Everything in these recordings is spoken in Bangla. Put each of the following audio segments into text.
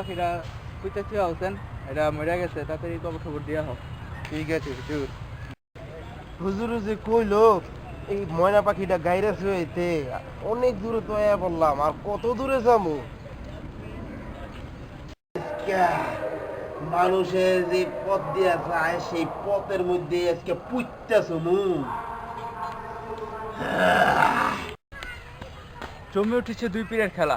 পাখিরা কুইতেছি হোসেন এটা মরে গেছে তাড়াতাড়ি খবর খবর দিয়া হোক ঠিক আছে হুজুর। হুজুর যে কইলো এই ময়না পাখিটা গাইরে শুয়েতে অনেক দূরে তো আয়া বললাম আর কত দূরে যাব? মানুষের যে পথ দিয়া যায় সেই পথের মধ্যে আজকে পুইতেছ মু জমে উঠেছে দুই পীরের খেলা।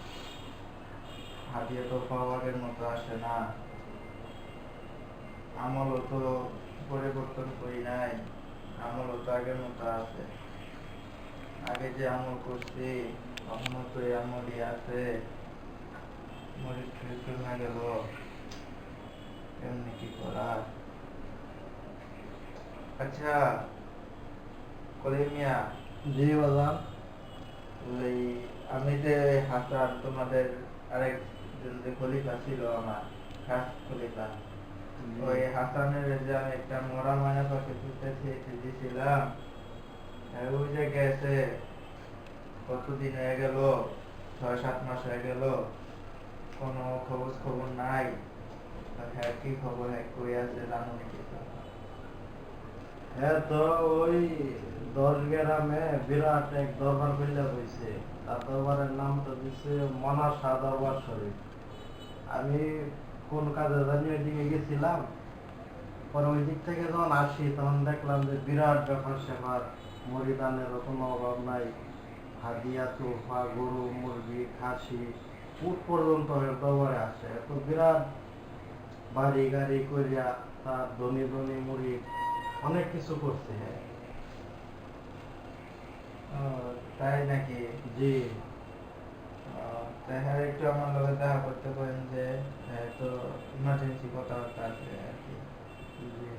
হাতিয়ে তো পাওয়ারের মতো আসে না। আমলও তো পরিবর্তন করি নাই আমলও তো আগের মতো আছে। আগে যে আমল করছি এখনও তো এই আমলই আছে। মরিচ টরিচ না গেল এমনি কি করার? আচ্ছা কলিমিয়া। জি ওই আমি যে হাসান তোমাদের আরেকজন যে খলিফা ছিল আমার খাস খলিফা ওই হাসানের যে আমি একটা মরা ময়না পাখি দিয়েছিলাম ওই যে গেছে, কতদিন হয়ে গেল? ছয়, সাত মাস হয়ে গেল। খবর খবর নাই। হ্যাঁ কি খবর? হ্যাঁ কই আছে জানো নাকি হ্যাঁ তো ওই দশ গ্রামে বিরাট এক দরবার খুললে হয়েছে তার দরবারের নাম তো দিচ্ছে মনাসা দরবার শরীফ। আমি কোন কাজে জানি ওই দিকে গেছিলাম। পরে ওই দিক থেকে যখন আসি, তখন দেখলাম যে বিরাট ব্যাপার সেবার। মরিদানেরও কোনো অভাব নাই। হাদিয়া, তোফা, গরু, মুরগি, খাসি, উট পর্যন্ত দরবারে আসে এত বিরাট বাড়ি গাড়ি করিয়া তার ধনী ধনী মুড়ি অনেক কিছু করছে। তাই নাকি? জি। হ্যাঁ একটু আমার লগে দেখা করতে পারেন যে তো ইমার্জেন্সি কথাবার্তা আছে আর কি।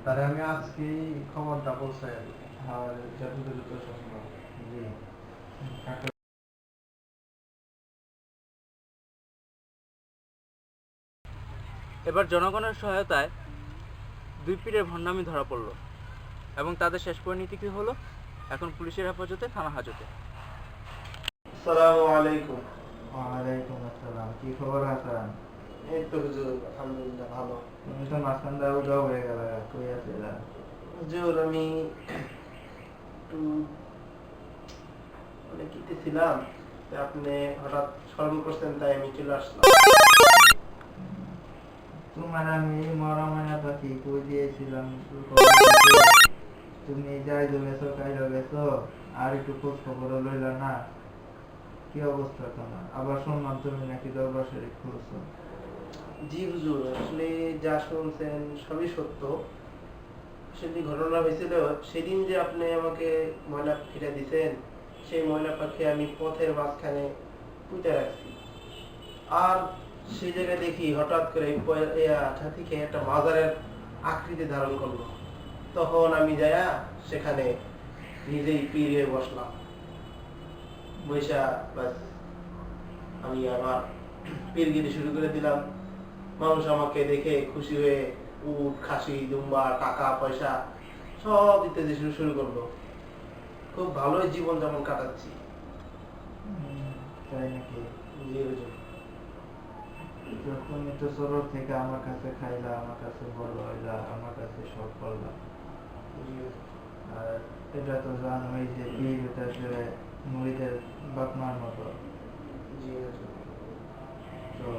তারে আমি আজকেই খবরটা পৌঁছাই আর যত দ্রুত সম্ভব। জি। এবার জনগণের সহায়তায় দুই পীরের ভণ্ডামি ধরা পড়ল এবং তাদের শেষ পরিণতি কি হলো? এখন পুলিশের হেফাজতে থানা হাজতে। আসসালামু আলাইকুম। ওয়ালাইকুম আসসালাম কি খবর হাসান? এই তো হুজুর আলহামদুলিল্লাহ ভালো। তুমি তো মাঝখান দিয়ে উধাও হয়ে গেল কই আছিলা হুজুর আমি একটু মানে কিতে ছিলাম আপনি হঠাৎ স্মরণ করছেন তাই আমি চলে আসলাম। তোমার আমি মরা ময়না পাখি কই দিয়েছিলাম? তুমি যাই গেছো কাই গেছো আর একটু খোঁজ খবর লইলা না। কি অবস্থা তোমার? শুনলাম তুমি নাকি দরবার খুলছো? জি হুজুর, আসলে যা শুনছেন সবই সত্য। সেদিন ঘটনা হয়েছিল, সেদিন যে আপনি আমাকে ময়লা ফিরে দিছেন সেই ময়লা পাখি আমি পথের মাঝখানে পুঁতে রাখছি। আর সেই জায়গায় দেখি হঠাৎ করে থেকে একটা মাজারের আকৃতি ধারণ করল। তখন আমি যায়া সেখানে নিজেই পীরে বসলাম। বৈশা আমি আমার পীরগিরি শুরু করে দিলাম। মানুষ আমাকে দেখে খুশি হয়ে উট খাসি দুম্বা টাকা পয়সা সব দিয়ে শুরু শুরু করল। খুব ভালোই জীবন যেমন কাটাচ্ছি। তাই নাকি? জি হুজুর। তুমি থেকে আমার কাছে খাইলা আমার কাছে বড় হইলা আমার কাছে সব করলা। আর এটা তো জানোই যে আসলে মুড়িদের বাপমার মতো। তো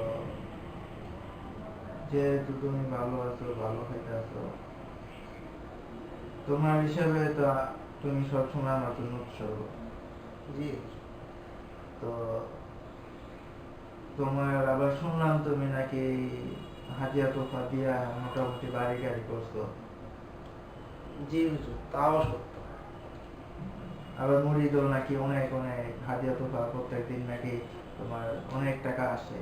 যেহেতু তুমি ভালো আছো ভালো আছো তোমার হিসাবে তো তুমি সবসময় আমার জন্য উৎসর্গ। জি। তো তোমার আবার শুনলাম তুমি নাকি হাতিয়া টোফা দিয়া মোটামুটি বাড়ি গাড়ি করছ। জি হুজুর তাও সত্য। আবার মুড়িদও নাকি অনেক অনেক হাতিয়া টোফা প্রত্যেক দিন নাকি তোমার অনেক টাকা আসে।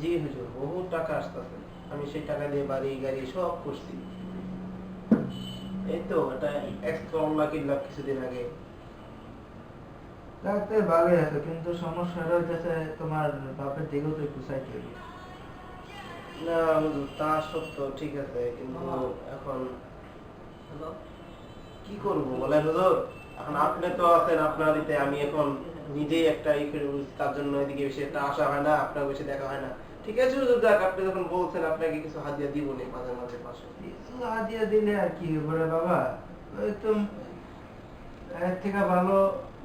জি হুজুর বহু টাকা আসতেছে। আমি সেই টাকা দিয়ে বাড়ি গাড়ি সব করছি এই তো এটা এক্সট্রা কিনলাম কিছুদিন আগে। তাতে ভালোই আছে কিন্তু সমস্যাটা হইতেছে তোমার বাপের দিকেও তো একটু সাইড হইবে না হুজুর, তা সত্য ঠিক আছে কিন্তু এখন কি করব বলেন হুজুর? এখন আপনি তো আছেন আপনার দিতে আমি এখন নিজেই একটা ই করে তার জন্য এদিকে বেশি একটা আশা হয় না আপনার বেশি দেখা হয় না। ঠিক আছে হুজুর দেখ আপনি যখন বলছেন আপনাকে কিছু হাদিয়া দিব নি মাঝে মাঝে পাশে। কিছু হাদিয়া দিলে আর কি বলে বাবা? ওই তো এর থেকে ভালো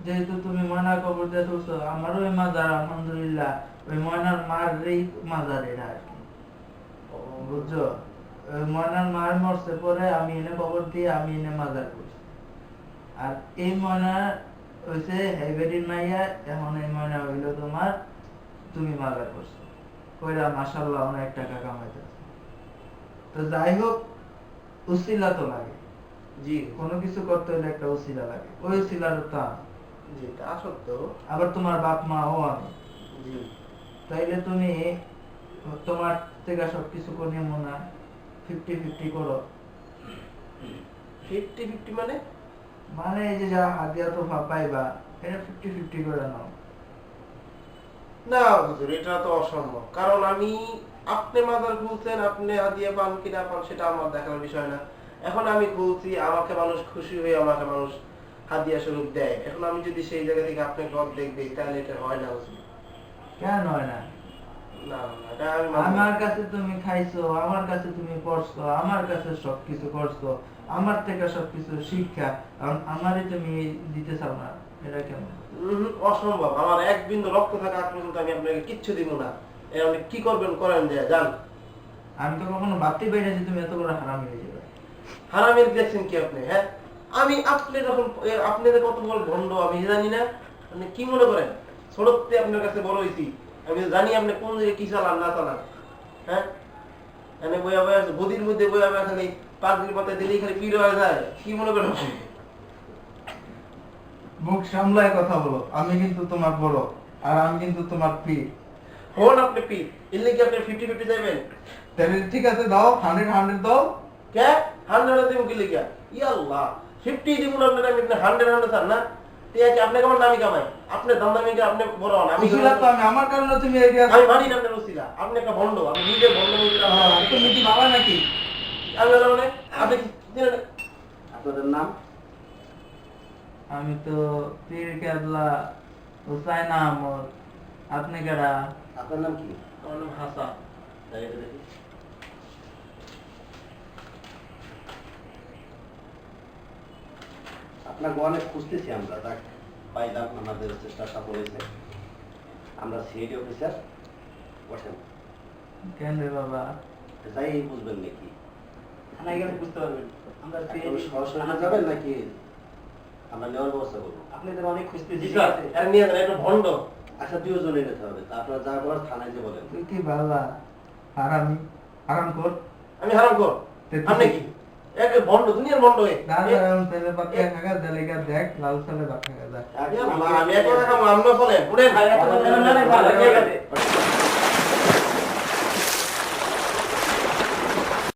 যেহেতু তুমি ময়না কবর দিয়ে তুলছো আমারও ওই মাজার আলহামদুলিল্লাহ ওই ময়নার মার এই মাজার এটা আর কি। বুঝছ? ওই ময়নার মার মরছে পরে আমি এনে কবর দিয়ে আমি এনে মাজার করছি। আর এই ময়না হইছে হেভেরির মাইয়া এখন এই ময়না হইল তোমার তুমি মাজার করছ। কইরা মাশাল্লাহ অনেক টাকা কামাইতেছে। তো যাই হোক উসিলা তো লাগে। জি। কোনো কিছু করতে হলে একটা উসিলা লাগে। ওই উসিলার তো। জি তা সত্য। আবার তোমার বাপ মা ও আমি। জি। তাইলে তুমি তোমার থেকে সবকিছু করে নিয়ে মনে ফিফটি ফিফটি করো। ফিফটি ফিফটি মানে? মানে এই যে যা হাতিয়া তো পাইবা এটা ফিফটি ফিফটি করে নাও। না হুজুর এটা তো অসম্ভব। কারণ আমি আপনি মাদার খুলছেন আপনি হাদিয়া পান কিনা পান সেটা আমার দেখার বিষয় না। এখন আমি খুলছি আমাকে মানুষ খুশি হয়ে আমাকে মানুষ হাদিয়া স্বরূপ দেয়। এখন আমি যদি সেই জায়গা থেকে আপনি গদ দেখবে তাহলে এটা হয় না হুজুর। কেন হয় না? আমার কাছে তুমি খাইছো আমার কাছে তুমি পড়ছো আমার কাছে সবকিছু করছ আমার থেকে সবকিছু শিক্ষা আমারই তুমি দিতে চাও না এটা কেমন? অসম্ভব আমার এক বিন্দু রক্ত থাকা আগ পর্যন্ত আমি আপনাকে কিচ্ছু দিব না এ আপনি কি করবেন করেন যে যান। আমি তো কখনো ভাবতেই পারি না যে তুমি এত বড় হারামি হয়ে যাবে। হারামের দেখছেন কি আপনি হ্যাঁ? আমি আপনি যখন আপনাদের কত বড় ভণ্ড আমি জানি না আপনি কি মনে করেন? ছোটতে আপনার কাছে বড় হয়েছি আমি জানি আপনি কোন দিকে কি চালান না চালান। হ্যাঁ? এনে বইয়া বইয়া গদির মধ্যে বইয়া বইয়া খালি পাঁচ দিন পাতা দিলেই খালি পিড় হয়ে যায়। কি মনে করেন মুখ সামলায় কথা বলো আমি কিন্তু তোমার বড় আর আমি কিন্তু তোমার পি হন আপনি পি এলে কি আপনি ফিফটি ফিফটি যাবেন তাহলে ঠিক আছে দাও হান্ড্রেড হান্ড্রেড দাও। কে? হান্ড্রেড দিব কি লিখা ইয়াল্লাহ ফিফটি দিব না আপনার হান্ড্রেড হান্ড্রেড না? ঠিক আছে আপনি কেমন দামি কামাই? আপনি দাম দামি আপনি বড় হন আমি তো আমি আমার কারণে তুমি আমি মানি না আপনার উসিলা আপনি একটা ভণ্ড আমি নিজে ভণ্ড তুমি কি বাবা নাকি? আমি মানে আপনি কি চিনেন না? আপনাদের নাম? আমি তো পীর কেবলা হুসাইন আহমদ। আপনি কেডা আপনার নাম কি? আমার নাম হাসান জায়গাটা দেখি আপনাকে অনেক খুঁজতেছি আমরা যাক পাইলাম আমাদের চেষ্টা সফল হয়েছে। আমরা সিআইডি অফিসার বসেন। কেন রে বাবা? যাই বুঝবেন নাকি। থানায় গেলে বুঝতে পারবেন। আমরা সরাসরি যাবেন নাকি? আমরা নেওয়ার ব্যবস্থা করব। আপনাদের অনেক খুঁজতেছি নিয়ে যান একটা ভণ্ড। আচ্ছা দুজনে নিতে হবে। তা আপনারা যা করার থানায় যে বলেন। তুই কি বাবা? হারামি? হারাম কর আমি হারাম কর আপনি কি? এক ভণ্ড দুনিয়ার ভণ্ড হয়ে দাঁড়ান বাক্কা খাগা দেলেগা দেখ লাল সালে আমি চলেন উঠেন